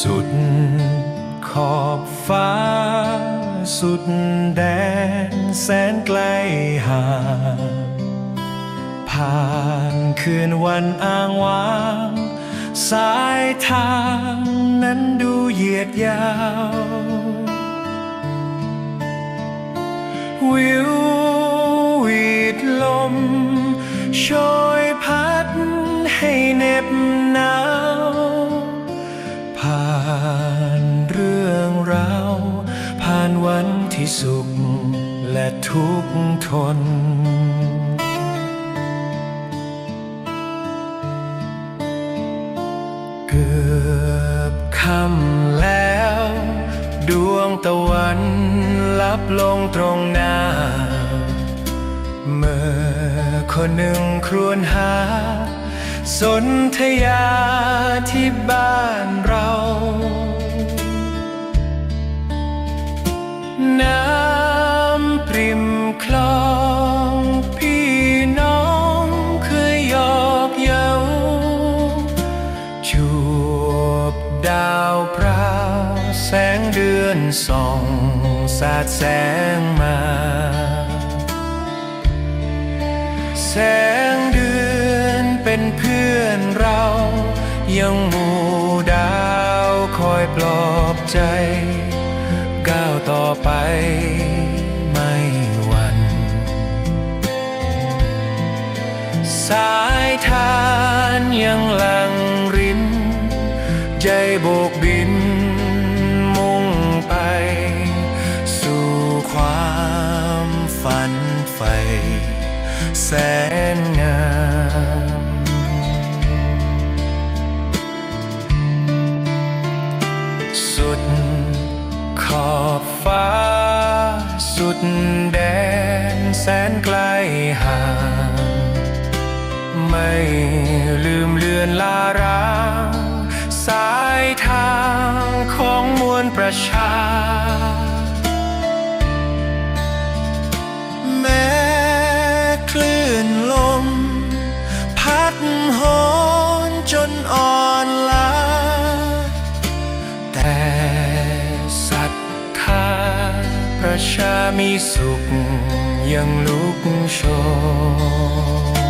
สุดขอบฟ้า สุดแดนแสนไกลห่างผ่านคืนวันอ้างว้าง สายทางนั้นดูเหยียดยาว วิววีดลมโชย สุขและทุกข์ทน เกือบค่ำแล้ว ดวงตะวันลับลงตรงหน้า เมื่อคนหนึ่งครวญหา สนธยาที่บ้านเรา น้ำปริมคลองพี่น้องเคยหยอกเย้าจูบดาวพราวแสงเดือนส่องสาดแสงมา แสงเดือนเป็นเพื่อนเรา ยังหมู่ดาวคอยปลอบใจ ฝันใฝ่แสนงามสุดขอบฟ้า สุดแดนแสนไกลห่าง ไม่ลืมเลือนลาร้างสายทางของมวลประชา ชามีสุขยังลุกโชน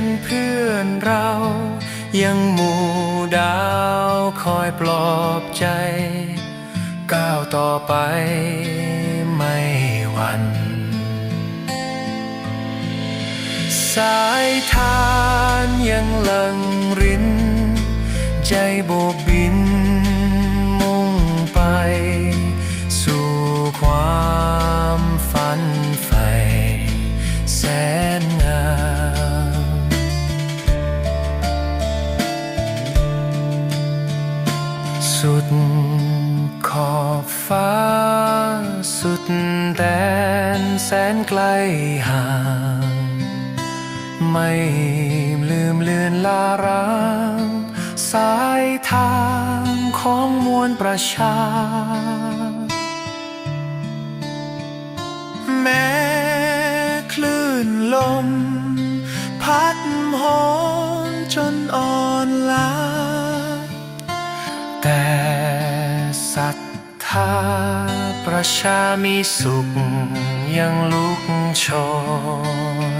เป็นเพื่อนเรา ยังหมู่ดาวคอยปลอบใจ ก้าวต่อไปไม่หวั่นสายทานยังหลังริน ใจโบกบิน สุดขอบฟ้า สุดแดนแสนไกลห่าง ไม่ลืมเลือนลารางสายทางของมวลประชา แม้คลื่นลม พัดโหนจนอ่อนล้าาประชามีสุขยังลุกโชน